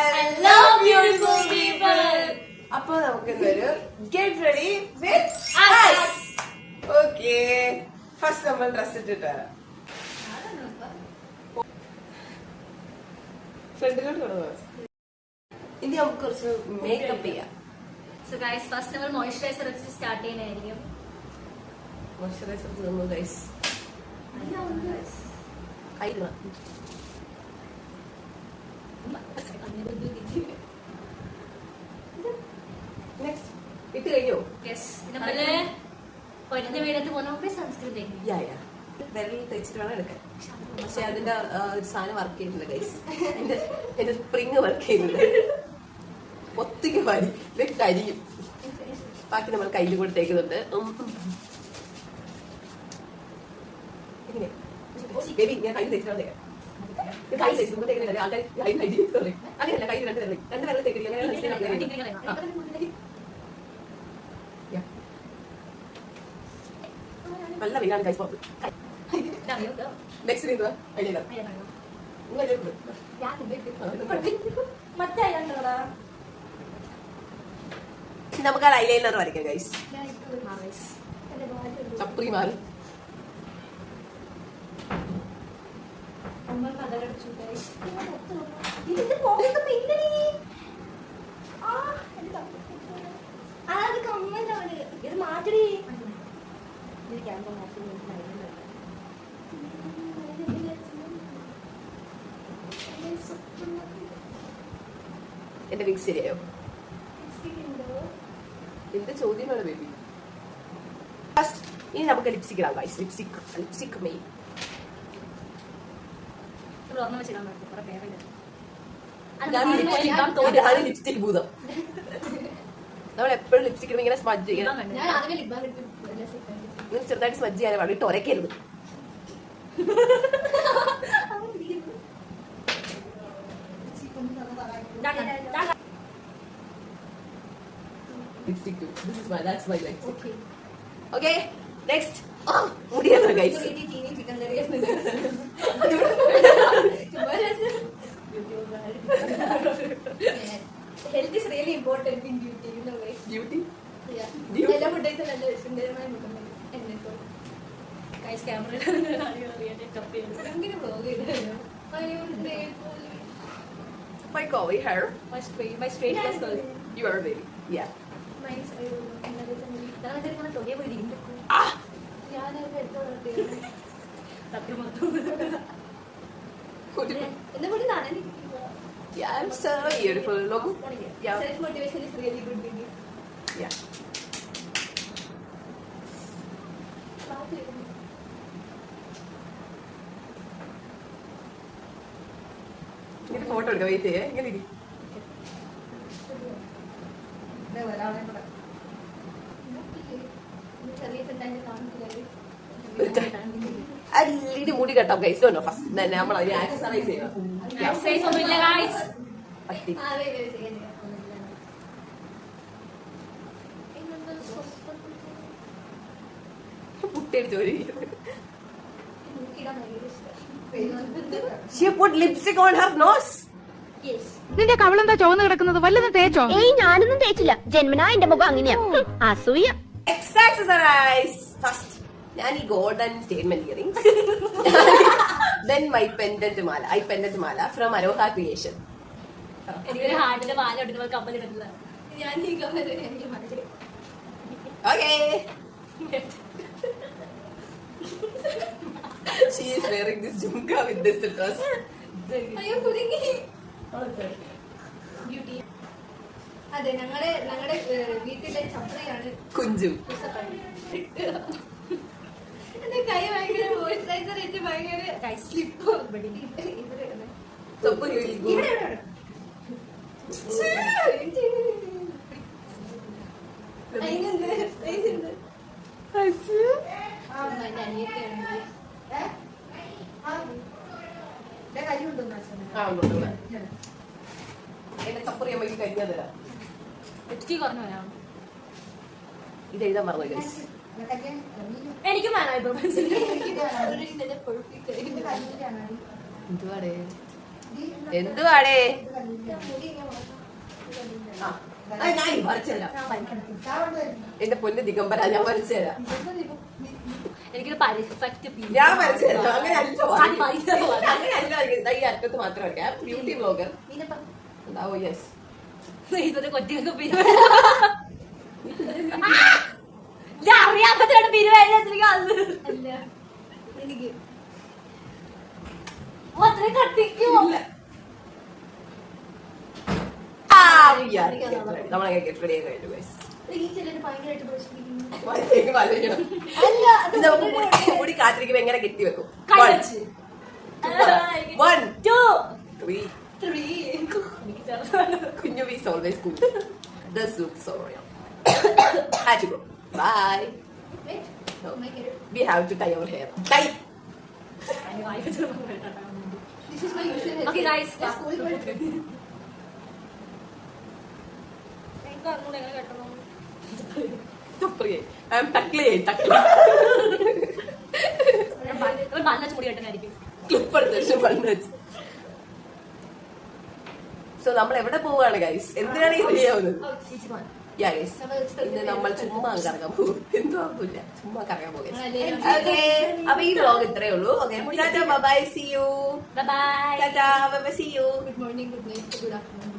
Hello, beautiful people. അപ്പൊ നമുക്ക് ഇന്നൊരു get ready with Us. Okay first നമ്മൾ ഡ്രസ് ഇട്ടിട്ട് വരാം. ഫ്രണ്ടിലോട്ട് കൊണ്ടുപോകാം ഇനി നമുക്ക് കുറച്ച് മേക്കപ്പ് ചെയ്യാം. സോ ഗൈസ് ഫസ്റ്റ് നമ്മൾ മോയ്സ്ചറൈസർ വെച്ച് സ്റ്റാർട്ട് ചെയ്യുന്നതായിരിക്കും. മോയ്സ്ചറൈസർ തീർന്നു ഗൈസ് നെക്സ്റ്റ് ഇട്ട് കഴിഞ്ഞോ? യെസ് നമ്മൾ പൊരുന്ന വീടത്ത് പോകുന്ന മുമ്പേ സൺസ്ക്രീൻ തേക്കും യാ യാ വിരലിൽ തെച്ചിട്ട് വേണം എടുക്കാൻ. പക്ഷെ അതിന്റെ ഒരു സാധനം വർക്ക് ചെയ്യുന്നില്ല ഗൈസ് എന്റെ എന്റെ സ്പ്രിങ് വർക്ക് ചെയ്യുന്നില്ല. ഒത്തിരി ഇത് കരിയും. ബാക്കി നമ്മൾ കയ്യിൽ കൂടെ തേക്കുന്നുണ്ട്? ബേബി ഞാൻ കയ്യിൽ തേച്ചിട്ടാണ് തേക്കാം ആൾക്കാർ. അങ്ങനെയല്ല രണ്ട് രണ്ട് വിരൽ തേക്കില്ല അങ്ങനെ ആ. Yeah. നല്ല വെയിലാണ് നെക്സ്റ്റ് നമുക്ക് ഐലൈനർ വരയ്ക്കാം ഗൈസ് ചപ്രി മാറി ഇത് മാറ്റടി എന്റെ വിഗ് ശരിയായോ? എന്ത് ചോദ്യമാണ് ബേബി ഫസ്റ്റ് ഇനി നമുക്ക് ലിപ്സ്റ്റിക് ഇടാം ഗൈസ് ലിപ്സ്റ്റിക് ലിപ്സ്റ്റിക് മെയിൻ ഓർമ്മ വെച്ചിടാൻ പറ്റും കുറെ പേരുണ്ട് ലിപ്സ്റ്റിക് ഭൂതം നമ്മൾ എപ്പോഴും ലിപ്സ്റ്റിക് ഇങ്ങനെ സ്മജ് ചെയ്യണം ചെറുതായിട്ട് സ്മജ് ചെയ്യാൻ പാടിട്ട് ഉരക്കരുത് lipstick this is my that's my life okay okay next മുടിയാണ് guys health is really important in beauty you know guys beauty എല്ലാ ഫുഡൈസും നല്ല സുന്ദരമായ മുഖം എന്നെ ഗൈസ് ക്യാമറ അങ്ങനെ ബ്ലോഗ് ചെയ്താലോ my കോവി hair My straight, my straight hair curl. You are very yeah Nice. I don't know. ഇന്നലെ തന്നെ ഇതാണ് ഇങ്ങനെ തൊടിയെ പോയി ഇരിക്കും. Ah! ഞാനത് എടുത്ത് വളർത്തിയത്. സത്യം മൊത്തം. എന്നെ കൂടി നാണയം Yeah, I'm so beautiful. Look. Yeah. Self motivation is really good thing Yeah. ഇങ്ങനെ ഫോട്ടോ എടുക്കാം വെയിറ്റ് ചെയ്യേ ഇങ്ങനെ ഇരി. അല്ലിടി മുടി കെട്ടാം ഗൈസ് ഡോണ്ടോ ഫസ്റ്റ് തന്നെ നമ്മൾ അതിന് ആക്സസറൈസ് ചെയ്യണം. എക്സസൈസ് ഒന്നുമില്ല ഗൈസ് പറ്റി ആ വേ വേ ചെയ്യാൻ പുട്ടിയടിച്ച് ഒരു നോക്കിയിടാൻ ഭയങ്കര ഇഷ്ടം She put lipstick lipstick on her nose നിന്റെ കവളെന്താ ചുവന്ന് കിടക്കുന്നത്? വല്ലതും തേച്ചോ? ഏയ് ഞാനൊന്നും തേച്ചില്ല. ജന്മനാ എന്റെ മുഖം അങ്ങനെയാ. അസൂയ. Next ഫസ്റ്റ് ഞാൻ ഈ golden statement earring then my pendant Mala. I pendant മാല ഫ്രം അരോഹ ക്രിയേഷൻ എനിക്കൊരു ഹാർട്ടിന്റെ മാല കമ്മൽ ഞാൻ ഈ കമ്മൽ okay she this wearing with this dress. അയ്യോ കുരുങ്ങി ബ്യൂട്ടി അതെ ഞങ്ങളുടെ ഞങ്ങളുടെ വീട്ടിലെ ചപ്രയാണ് കുഞ്ചു. എന്റെ കൈ ഭയങ്കര മോയിസ്ചറൈസർ വെച്ച് ഭയങ്കര സ്ലിപ്പ് ഇവിടെ. അതിനെന്ത്? അനിയത്തിയാണ് ആ, ഉണ്ട്, ഉണ്ട്, ഉണ്ട്. എന്റെ ചപ്പറി അമ്മയ്ക്ക് കരിഞ്ഞാ തരാം. ലിപ്സ്റ്റിക് കുറഞ്ഞു വരാം. ഇത് എഴുതാൻ മറന്നു ഗൈസ് എനിക്ക് എന്തുവാടേ? എന്തുവാടേ? എന്റെ പൊന്ന് ദിഗംബര ഞാൻ വരച്ചു തരാം. എനിക്കൊരു പെർഫെക്റ്റ് ഞാൻ ഈ അറ്റത്ത് ബ്യൂട്ടി ബ്ലോഗർ ഓ യെസ് ഇതൊരു കൊച്ചിയൊക്കെ പിരിവ്. ഞാൻ അറിയാത്തതിനാണ് പിരിവ് അല്ല. എനിക്ക്. അത്രയും നമ്മളെ റെഡി കഴിഞ്ഞു മുടി കാത്തിരിക്കുമ്പോ എങ്ങനെ കെട്ടി വെക്കും one, ടു. ത്രീ ചെറുതാണ് കുഞ്ഞു is always. This so real. Had to go. Bye. No. We have to tie our hair. Tie. Okay, guys. എനിക്ക് അറിഞ്ഞൂടാ നല്ല ചൂടി കെട്ടനായിരിക്കും ക്ലിപ്പ് എടുത്ത് വെച്ച് പണ്ട് വെച്ച്. നമ്മൾ എവിടെ പോവാണ് ഗൈസ് എന്തിനാണ് ഈ റെഡി ആവുന്നത്? യാ ഗൈസ് ഇന്ന് നമ്മൾ ചുമ്മാ കറങ്ങാൻ പോകും എന്തോ ആകില്ല ചുമ്മാ കറങ്ങാൻ പോകും ഓക്കെ അപ്പൊ ഈ വ്ലോഗ് ഇത്രേ ഉള്ളൂ. Okay bye see you bye tata bye see you good morning good night good afternoon